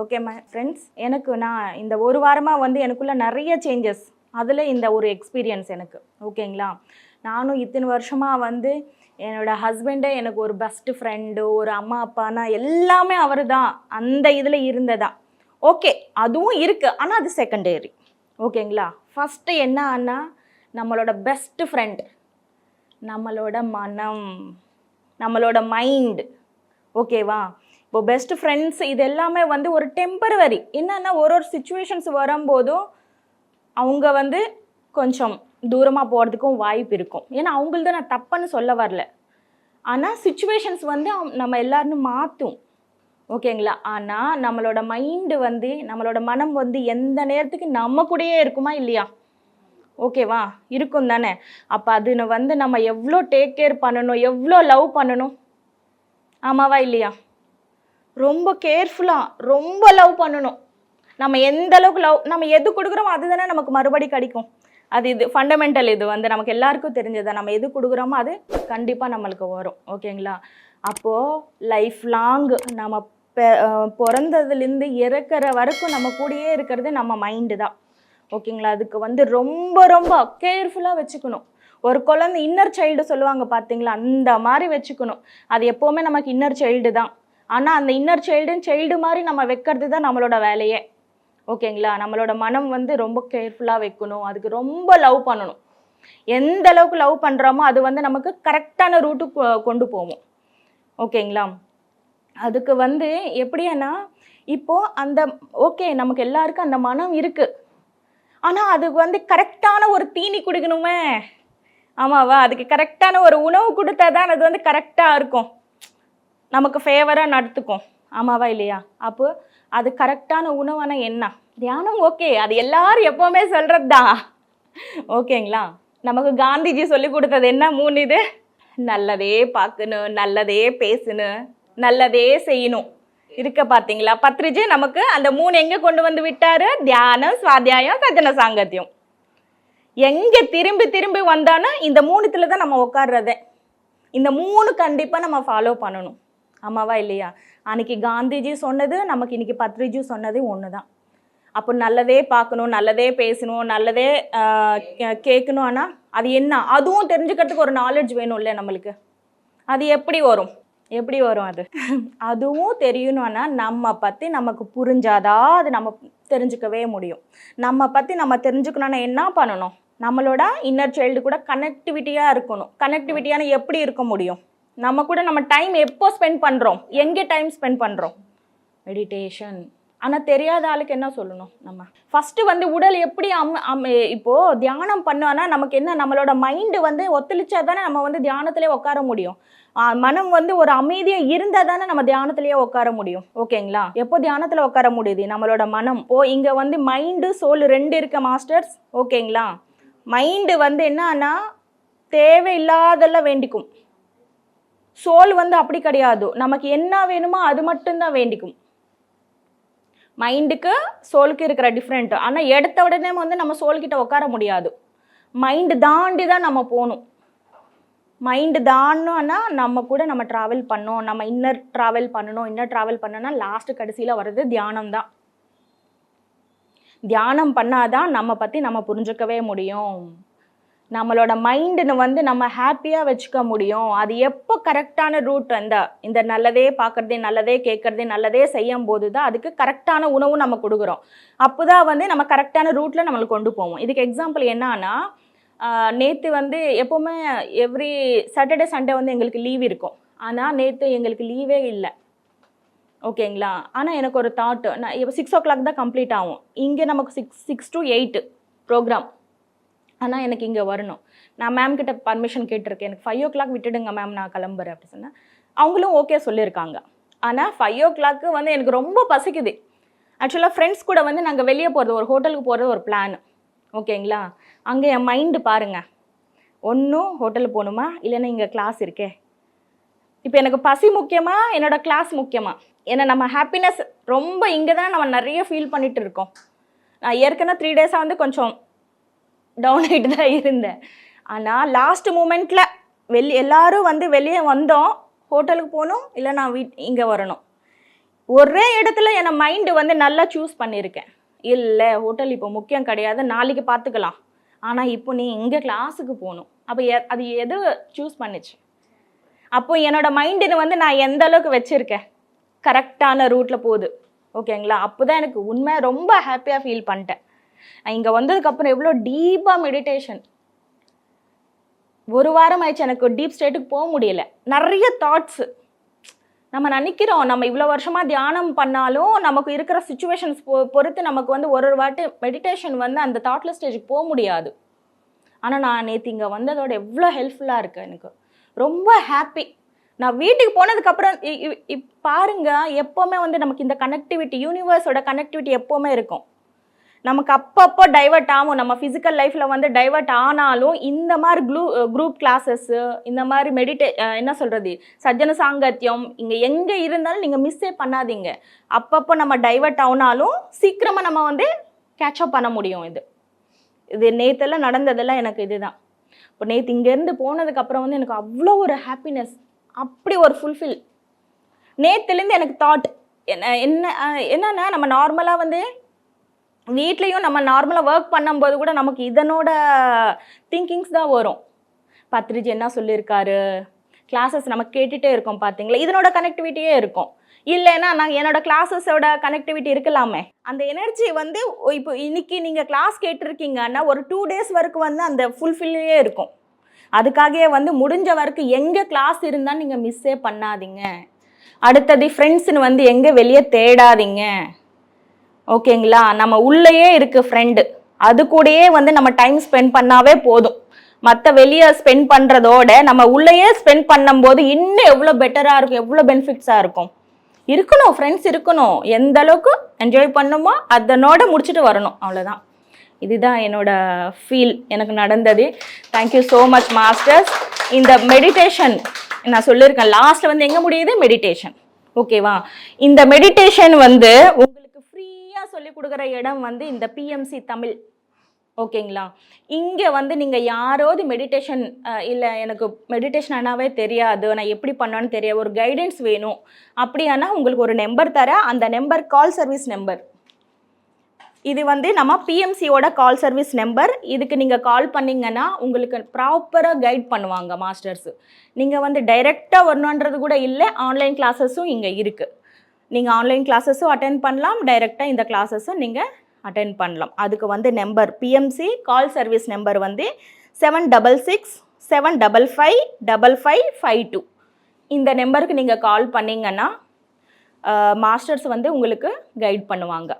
Okay my friends எனக்கு நான் இந்த ஒரு வாரமாக வந்து எனக்குள்ள நிறைய சேஞ்சஸ் அதில் இந்த ஒரு எக்ஸ்பீரியன்ஸ் எனக்கு. ஓகேங்களா நானும் இத்தனை வருஷமாக வந்து என்னோடய ஹஸ்பண்டே எனக்கு ஒரு பெஸ்ட் ஃப்ரெண்டு ஒரு அம்மா அப்பானா எல்லாமே அவர் தான் அந்த இதில் இருந்ததா? ஓகே அதுவும் இருக்குது ஆனால் அது செகண்டரி ஓகேங்களா ஃபஸ்ட்டு என்ன ஆனால் நம்மளோட பெஸ்ட் ஃப்ரெண்ட் நம்மளோட மனம். நம்மளோட மைண்டு ஓகேவா இப்போ பெஸ்ட் ஃப்ரெண்ட்ஸ் இது எல்லாமே வந்து ஒரு டெம்பரவரி என்னென்னா ஒரு ஒரு சுச்சுவேஷன்ஸ் வரும்போதும் அவங்க வந்து கொஞ்சம் தூரமாக போகிறதுக்கும் வாய்ப்பு இருக்கும். ஏன்னா அவங்களது நான் தப்புன்னு சொல்ல வரல. ஆனால் சுச்சுவேஷன்ஸ் வந்து நம்ம எல்லாரும் மாற்றும் ஓகேங்களா ஆனால் நம்மளோட மைண்டு வந்து நம்மளோட மனம் வந்து எந்த நேரத்துக்கு நம்ம கூடயே இருக்குமா இல்லையா? ஓகேவா இருக்கும் தானே? அப்போ அது வந்து நம்ம எவ்வளோ டேக் கேர் பண்ணணும் எவ்வளோ லவ் பண்ணணும்? ஆமாவா இல்லையா? ரொம்ப கேர்ஃபுல்லாக ரொம்ப லவ் பண்ணணும். நம்ம எந்த அளவுக்கு லவ் நம்ம எது கொடுக்குறோமோ அதுதானே நமக்கு மறுபடி கிடைக்கும். அது இது ஃபண்டமெண்டல் இது. வந்து நமக்கு எல்லாருக்கும் தெரிஞ்சது நம்ம எது கொடுக்குறோமோ அது கண்டிப்பாக நம்மளுக்கு வரும். ஓகேங்களா அப்போது லைஃப் லாங் நம்ம பெ- பிறந்ததுலேருந்து இறக்குற வரைக்கும் நம்ம கூடயே இருக்கிறது நம்ம மைண்டு தான். ஓகேங்களா அதுக்கு வந்து ரொம்ப ரொம்ப கேர்ஃபுல்லாக வச்சுக்கணும். ஒரு குழந்தை இன்னர் சைல்டு சொல்லுவாங்க பார்த்தீங்களா அந்த மாதிரி வச்சுக்கணும். அது எப்போவுமே நமக்கு இன்னர் சைல்டு தான். ஆனால் அந்த இன்னர் சைல்டுன்னு சைல்டு மாதிரி நம்ம வைக்கிறது தான் நம்மளோட வேலையே. ஓகேங்களா? நம்மளோட மனம் வந்து ரொம்ப கேர்ஃபுல்லாக வைக்கணும். அதுக்கு ரொம்ப லவ் பண்ணணும். எந்த அளவுக்கு லவ் பண்ணுறோமோ அது வந்து நமக்கு கரெக்டான ரூட்டுக்கு கொண்டு போவோம் ஓகேங்களா? அதுக்கு வந்து எப்படின்னா இப்போது அந்த ஓகே நமக்கு எல்லாருக்கும் அந்த மனம் இருக்குது ஆனால் அதுக்கு வந்து கரெக்டான ஒரு தீனி குடிக்கணுமே. ஆமாவா? அதுக்கு கரெக்டான ஒரு உணவு கொடுத்தா தான் அது வந்து கரெக்டாக இருக்கும். நமக்கு ஃபேவராக நடத்துக்கும். ஆமாவா இல்லையா? அப்போ அது கரெக்டான உணவான என்ன? தியானம் ஓகே அது எல்லாரும் எப்போவுமே சொல்கிறது தான் ஓகேங்களா? நமக்கு காந்திஜி சொல்லி கொடுத்தது என்ன மூணு இது? நல்லதே பார்க்கணும் நல்லதே பேசணும் நல்லதே செய்யணும். இருக்க பார்த்தீங்களா பத்ரிஜி நமக்கு அந்த மூணு எங்கே கொண்டு வந்து விட்டாரு? தியானம் சுவாத்தியாயம் சஜன சாங்கத்தியம். எங்கே திரும்பி திரும்பி வந்தானோ இந்த மூணுத்தில் தான் நம்ம உட்கார்றதே இந்த மூணு கண்டிப்பாக நம்ம ஃபாலோ பண்ணணும். ஆமாவா இல்லையா? அன்னைக்கு காந்திஜி சொன்னது நமக்கு இன்னைக்கு பத்ரிஜி சொன்னது ஒன்று தான் அப்போ நல்லதே பார்க்கணும் நல்லதே பேசணும் நல்லதே கேட்கணும். ஆனால் அது என்ன? அதுவும் தெரிஞ்சுக்கிறதுக்கு ஒரு நாலேஜ் வேணும்ல நம்மளுக்கு. அது எப்படி வரும்? எப்படி வரும் அது? அதுவும் தெரியணும்னா நம்ம பற்றி நமக்கு புரிஞ்சாதான் அது நம்ம தெரிஞ்சுக்கவே முடியும். நம்ம பற்றி நம்ம தெரிஞ்சுக்கணும்னா என்ன பண்ணணும்? நம்மளோட இன்னர் சைல்டு கூட கனெக்டிவிட்டியாக இருக்கணும். கனெக்டிவிட்டியான எப்படி இருக்க முடியும்? நம்ம கூட நம்ம டைம் எப்போ ஸ்பெண்ட் பண்ணுறோம் எங்கே டைம் ஸ்பெண்ட் பண்ணுறோம் மெடிடேஷன் ஆனால் தெரியாத ஆளுக்கு என்ன சொல்லணும் நம்ம? ஃபஸ்ட்டு வந்து உடல் எப்படி அம் அம் இப்போது தியானம் பண்ணோன்னா நமக்கு என்ன? நம்மளோட மைண்டு வந்து ஒத்துழைச்சா தானே நம்ம வந்து தியானத்திலே உட்கார முடியும். மனம் வந்து ஒரு அமைதியாக இருந்தால் தானே நம்ம தியானத்திலேயே உட்கார முடியும். ஓகேங்களா எப்போ தியானத்தில் உட்கார முடியுது? நம்மளோட மனம். ஓ இங்கே வந்து மைண்டு சோல் ரெண்டு இருக்க மாஸ்டர்ஸ் ஓகேங்களா மைண்டு வந்து என்னன்னா தேவையில்லாதெல்லாம் வேண்டிக்கும். சோல் வந்து அப்படி கிடையாது. நமக்கு என்ன வேணுமோ அது மட்டும்தான் வேண்டிக்கும். மைண்டுக்கு சோலுக்கு இருக்கிற டிஃப்ரெண்ட் ஆனால் எடுத்த உடனே வந்து நம்ம சோல்கிட்ட உட்கார முடியாது. மைண்டு தாண்டி தான் நம்ம போகணும். மைண்டு தாண்டோன்னா நம்ம கூட நம்ம ட்ராவல் பண்ணோம். நம்ம இன்னர் ட்ராவல் பண்ணணும். இன்னர் ட்ராவல் பண்ணோன்னா லாஸ்ட் கடைசியில் வர்றது தியானம் தான் தியானம் பண்ணாதான் நம்ம பற்றி நம்ம புரிஞ்சுக்கவே முடியும். நம்மளோட மைண்டுன்னு வந்து நம்ம ஹாப்பியாக வச்சுக்க முடியும். அது எப்போ கரெக்டான ரூட் அந்த இந்த நல்லதே பார்க்குறதே நல்லதே கேட்குறதே நல்லதே செய்யும் போது தான் அதுக்கு கரெக்டான உணவு நம்ம கொடுக்குறோம். அப்போ தான் வந்து நம்ம கரெக்டான ரூட்டில் நம்மளை கொண்டு போவோம். இதுக்கு எக்ஸாம்பிள் என்னன்னா நேற்று வந்து எப்போவுமே எவ்ரி சாட்டர்டே சண்டே வந்து எங்களுக்கு லீவ் இருக்கும். ஆனால் நேற்று எங்களுக்கு லீவே இல்லை. ஓகேங்களா? ஆனால் எனக்கு ஒரு தாட்டு நான் இப்போ சிக்ஸ் ஓ கிளாக் தான் கம்ப்ளீட் ஆகும். இங்கே நமக்கு six six to eight program ஆனால் எனக்கு இங்கே வரணும். நான் மேம் கிட்ட பர்மிஷன் கேட்டிருக்கேன். எனக்கு ஃபைவ் ஓ கிளாக் விட்டுடுங்க மேம் நான் கிளம்புறேன் அப்படி சொன்னேன் அவங்களும் ஓகே சொல்லியிருக்காங்க. ஆனால் ஃபைவ் ஓ கிளாக்கு வந்து எனக்கு ரொம்ப பசிக்குது. ஆக்சுவலாக ஃப்ரெண்ட்ஸ் கூட வந்து நாங்கள் வெளியே போகிறது ஒரு ஹோட்டலுக்கு போகிறது ஒரு பிளான் ஓகேங்களா? அங்கே என் மைண்டு பாருங்கள் ஒன்றும் ஹோட்டலுக்கு போகணுமா? இல்லைன்னா இங்கே கிளாஸ் இருக்கே. இப்போ எனக்கு பசி முக்கியமா? என்னோடய கிளாஸ் முக்கியமாக ஏன்னா நம்ம ஹாப்பினஸ் ரொம்ப இங்கே தான் நம்ம நிறைய ஃபீல் பண்ணிட்டு இருக்கோம் நான் ஏற்கனவே த்ரீ டேஸாக வந்து கொஞ்சம் டவுன் ஆகிட்டு தான் இருந்தேன். ஆனால் லாஸ்ட் மூமெண்ட்டில் வெளி எல்லாரும் வந்து வெளியே வந்தோம். ஹோட்டலுக்கு போகணும் இல்லை நான் வீட் இங்கே வரணும். ஒரே இடத்துல என் மைண்டு வந்து நல்லா சூஸ் பண்ணியிருக்கேன். இல்லை ஹோட்டல் இப்போ முக்கியம் கிடையாது நாளைக்கு பார்த்துக்கலாம் ஆனால் இப்போ நீ இங்கே கிளாஸுக்கு போகணும். அப்போ எ- அது எது சூஸ் பண்ணுச்சு? அப்போ என்னோடய மைண்டுன்னு வந்து நான் எந்த அளவுக்கு வச்சுருக்கேன்? கரெக்டான ரூட்டில் போகுது. ஓகேங்களா? அப்போ தான் எனக்கு உண்மை ரொம்ப ஹாப்பியாக ஃபீல் பண்ணிட்டேன். நான் இங்கே வந்ததுக்கப்புறம் எவ்வளோ டீப்பாக மெடிடேஷன் ஒரு வாரம் ஆயிடுச்சு எனக்கு டீப் ஸ்டேட்டுக்கு போக முடியல. நிறைய தாட்ஸு நம்ம நினைக்கிறோம் நம்ம இவ்வளோ வருஷமாக தியானம் பண்ணாலும் நமக்கு இருக்கிற சுச்சுவேஷன்ஸ் பொ பொறுத்து நமக்கு வந்து ஒரு ஒரு வாட்டி மெடிடேஷன் வந்து அந்த தாட்லெஸ் ஸ்டேஜுக்கு போக முடியாது. ஆனால் நான் நேற்று இங்கே வந்ததோட எவ்வளோ ஹெல்ப்ஃபுல்லாக இருக்குது எனக்கு. ரொம்ப ஹாப்பி நான் வீட்டுக்கு போனதுக்கப்புறம் பாருங்க எப்போவுமே வந்து நமக்கு இந்த கனெக்டிவிட்டி யூனிவர்ஸோட கனெக்டிவிட்டி எப்போவுமே இருக்கும். நமக்கு அப்பப்போ டைவர்ட் ஆகும். நம்ம ஃபிசிக்கல் லைஃப்பில் வந்து டைவர்ட் ஆனாலும் இந்த மாதிரி க்ளூ குரூப் கிளாஸஸ்ஸு இந்த மாதிரி மெடிடே என்ன சொல்கிறது சஜ்ஜன சாங்கத்தியம் இங்கே எங்கே இருந்தாலும் நீங்கள் மிஸ்ஸே பண்ணாதீங்க. அப்பப்போ நம்ம டைவர்ட் ஆனாலும் சீக்கிரமாக நம்ம வந்து கேட்சப் பண்ண முடியும் இது. இது நேத்தெல்லாம் நடந்ததெல்லாம் எனக்கு இதுதான். இப்போ நேற்று இங்கேருந்து போனதுக்கப்புறம் வந்து எனக்கு அவ்வளோ ஒரு ஹாப்பினஸ் அப்படி ஒரு ஃபுல்ஃபில் நேற்றுலேருந்து எனக்கு தாட் என்ன என்ன என்னன்னா நம்ம நார்மலாக வந்து வீட்லேயும் நம்ம நார்மலாக ஒர்க் பண்ணும்போது கூட நமக்கு இதனோட திங்கிங்ஸ் தான் வரும். பத்ரிஜி என்ன சொல்லியிருக்காரு கிளாஸஸ் நம்ம கேட்டுகிட்டே இருக்கோம் பார்த்தீங்களா இதனோட கனெக்டிவிட்டியே இருக்கும். இல்லைன்னா நாங்கள் என்னோட கிளாஸஸோட கனெக்டிவிட்டி இருக்கலாமே. அந்த எனர்ஜி வந்து இப்போ இன்னைக்கு நீங்கள் கிளாஸ் கேட்டிருக்கீங்கன்னா ஒரு டூ டேஸ் வரைக்கும் வந்து அந்த ஃபுல்ஃபில்லே இருக்கும். அதுக்காகவே வந்து முடிஞ்ச வரைக்கும் எங்கே கிளாஸ் இருந்தால் நீங்கள் மிஸ்ஸே பண்ணாதீங்க. அடுத்தது ஃப்ரெண்ட்ஸுன்னு வந்து எங்கே வெளியே தேடாதீங்க. ஓகேங்களா? நம்ம உள்ளேயே இருக்கு ஃப்ரெண்டு அது கூடயே வந்து நம்ம டைம் ஸ்பெண்ட் பண்ணாவே போதும். மற்ற வெளியே ஸ்பெண்ட் பண்ணுறதோட நம்ம உள்ளேயே ஸ்பெண்ட் பண்ணும்போது இன்னும் எவ்வளோ பெட்டராக இருக்கும் எவ்வளோ பெனிஃபிட்ஸாக இருக்கும். இருக்கணும் ஃப்ரெண்ட்ஸ் இருக்கணும். எந்த அளவுக்கு என்ஜாய் பண்ணுமோ அதனோட முடிச்சுட்டு வரணும். அவ்வளோதான் இதுதான் என்னோட ஃபீல் எனக்கு நடந்தது. Thank you so much masters இந்த மெடிடேஷன் நான் சொல்லியிருக்கேன் லாஸ்ட்டில் வந்து எங்கே முடியுது? மெடிடேஷன் ஓகேவா இந்த மெடிடேஷன் வந்து உங்களுக்கு ஃப்ரீயாக சொல்லி கொடுக்குற இடம் வந்து இந்த பிஎம்சி தமிழ். ஓகேங்களா இங்கே வந்து நீங்கள் யாராவது மெடிடேஷன் இல்லை எனக்கு மெடிடேஷன் ஆனாவே தெரியாது. நான் எப்படி பண்ணோன்னு தெரியாது. ஒரு கைடன்ஸ் வேணும். அப்படியானா உங்களுக்கு ஒரு நம்பர் தரேன். அந்த நம்பர் கால் சர்வீஸ் நம்பர் இது வந்து நம்ம பிஎம்சியோட கால் சர்வீஸ் நம்பர் இதுக்கு நீங்கள் கால் பண்ணீங்கன்னா உங்களுக்கு ப்ராப்பராக கைட் பண்ணுவாங்க மாஸ்டர்ஸு நீங்கள் வந்து டைரெக்டாக வரணுன்றது கூட இல்லை ஆன்லைன் கிளாஸஸும் இங்கே இருக்குது நீங்கள் ஆன்லைன் கிளாஸஸும் அட்டென்ட் பண்ணலாம் டைரெக்டாக இந்த கிளாஸஸும் நீங்கள் அட்டென்ட் பண்ணலாம். அதுக்கு வந்து number PMC call service number வந்து seven double six seven double five double five five two இந்த நம்பருக்கு நீங்கள் கால் பண்ணிங்கன்னா மாஸ்டர்ஸ் வந்து உங்களுக்கு கைட் பண்ணுவாங்க.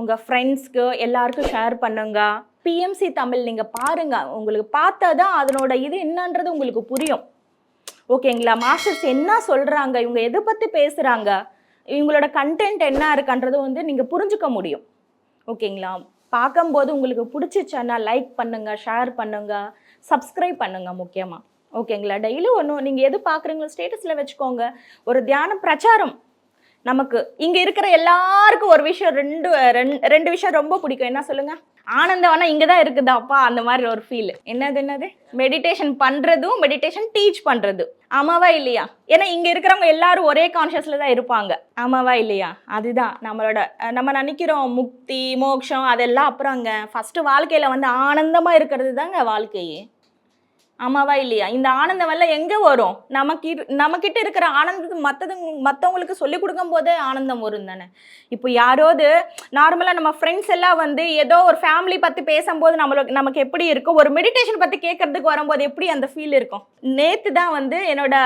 உங்கள் ஃப்ரெண்ட்ஸ்க்கு எல்லாருக்கும் ஷேர் பண்ணுங்க. பிஎம்சி தமிழ் நீங்கள் பாருங்கள் உங்களுக்கு பார்த்தா தான் அதனோட இது என்னன்றது உங்களுக்கு புரியும். ஓகேங்களா மாஸ்டர்ஸ் என்ன சொல்கிறாங்க இவங்க எதை பற்றி பேசுகிறாங்க இவங்களோட கண்டென்ட் என்ன இருக்குன்றது வந்து நீங்கள் புரிஞ்சுக்க முடியும். ஓகேங்களா பார்க்கும்போது உங்களுக்கு பிடிச்சிச்சன்னா லைக் பண்ணுங்கள் ஷேர் பண்ணுங்கள் சப்ஸ்கிரைப் பண்ணுங்கள் முக்கியமாக ஓகேங்களா டெய்லி ஒன்றும் நீங்கள் எது பார்க்குறீங்களோ ஸ்டேட்டஸில் வச்சுக்கோங்க. ஒரு தியான பிரச்சாரம். நமக்கு. இங்கே இருக்கிற எல்லாருக்கும் ஒரு விஷயம் ரெண்டு ரெண்டு ரெண்டு விஷயம் ரொம்ப பிடிக்கும். என்ன சொல்லுங்க? ஆனந்தம் ஆனால் இங்கே தான் இருக்குதாப்பா அந்த மாதிரி ஒரு ஃபீல் என்னது என்னது? மெடிடேஷன் பண்ணுறதும் மெடிடேஷன் டீச் பண்ணுறது ஆமாவா இல்லையா? ஏன்னா இங்கே இருக்கிறவங்க எல்லாரும் ஒரே கான்ஷியஸில் தான் இருப்பாங்க. ஆமாவா இல்லையா? அதுதான் நம்மளோட நம்ம நினைக்கிறோம் முக்தி மோட்சம் அதெல்லாம் அப்புறம் அங்கே. ஃபஸ்ட்டு வாழ்க்கையில் வந்து ஆனந்தமாக இருக்கிறது தாங்க வாழ்க்கையே. ஆமாவா இல்லையா? இந்த ஆனந்தம் எல்லாம் எங்கே வரும்? நமக்கு நம்மக்கிட்ட இருக்கிற ஆனந்தத்தை மற்றது மற்றவங்களுக்கு சொல்லி கொடுக்கும் போதே ஆனந்தம் வரும் தானே? இப்போ யாராவது நார்மலாக நம்ம ஃப்ரெண்ட்ஸ் எல்லாம் வந்து ஏதோ ஒரு ஃபேமிலி பற்றி பேசும்போது நம்மளுக்கு நமக்கு எப்படி இருக்கும்? ஒரு மெடிடேஷன் பற்றி கேட்கறதுக்கு வரும்போது எப்படி அந்த ஃபீல் இருக்கும்? நேற்று தான் வந்து என்னோட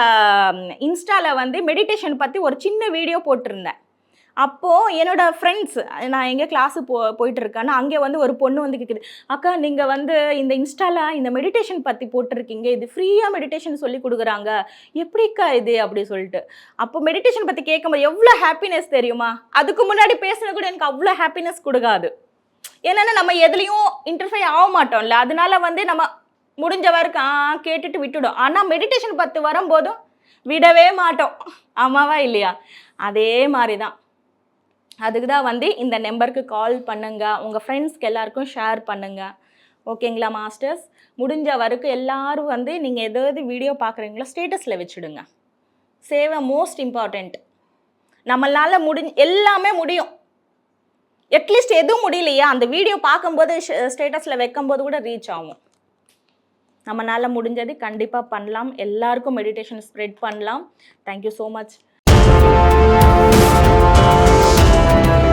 இன்ஸ்டாவில் வந்து மெடிடேஷன் பற்றி ஒரு சின்ன வீடியோ போட்டிருந்தேன். அப்போது என்னோட ஃப்ரெண்ட்ஸ் நான் எங்கே கிளாஸு போ போயிட்டு இருக்கேன்னா அங்கே வந்து ஒரு பொண்ணு வந்து கேட்குது அக்கா நீங்கள் வந்து இந்த இன்ஸ்டாவில் இந்த மெடிடேஷன் பற்றி போட்டிருக்கீங்க. இது ஃப்ரீயாக மெடிடேஷன் சொல்லி கொடுக்குறாங்க. எப்படிக்கா இது? அப்படி சொல்லிட்டு. அப்போ மெடிடேஷன் பற்றி கேட்கும்போது எவ்வளோ ஹாப்பினஸ் தெரியுமா? அதுக்கு முன்னாடி பேசுனது கூட எனக்கு அவ்வளோ ஹாப்பினஸ் கொடுக்காது. என்னென்னா நம்ம எதுலேயும் இன்டர்ஃபை ஆக மாட்டோம்ல. அதனால வந்து நம்ம முடிஞ்ச வரைக்கும் ஆ கேட்டுட்டு விட்டுடும். ஆனால் மெடிடேஷன் பத்து வரும்போதும் விடவே மாட்டோம். ஆமாவா இல்லையா? அதே மாதிரி தான் அதுக்கு தான் வந்து இந்த நம்பருக்கு கால் பண்ணுங்க. உங்கள் ஃப்ரெண்ட்ஸ்க்கு எல்லாருக்கும் ஷேர் பண்ணுங்க. ஓகேங்களா மாஸ்டர்ஸ் முடிஞ்ச வரைக்கும் எல்லாரும் வந்து நீங்கள் ஏதாவது வீடியோ பார்க்குறீங்களோ ஸ்டேட்டஸில் வச்சுடுங்க. சேவை மோஸ்ட் இம்பார்ட்டண்ட் நம்மளால் முடி எல்லாமே முடியும். அட்லீஸ்ட் எதுவும் முடியலையா அந்த வீடியோ பார்க்கும்போது ஸ்டேட்டஸில் வைக்கும்போது கூட ரீச் ஆகும். நம்மளால் முடிஞ்சது கண்டிப்பாக பண்ணலாம். எல்லாருக்கும் மெடிடேஷன் ஸ்ப்ரெட் பண்ணலாம். Thank you so much Thank you.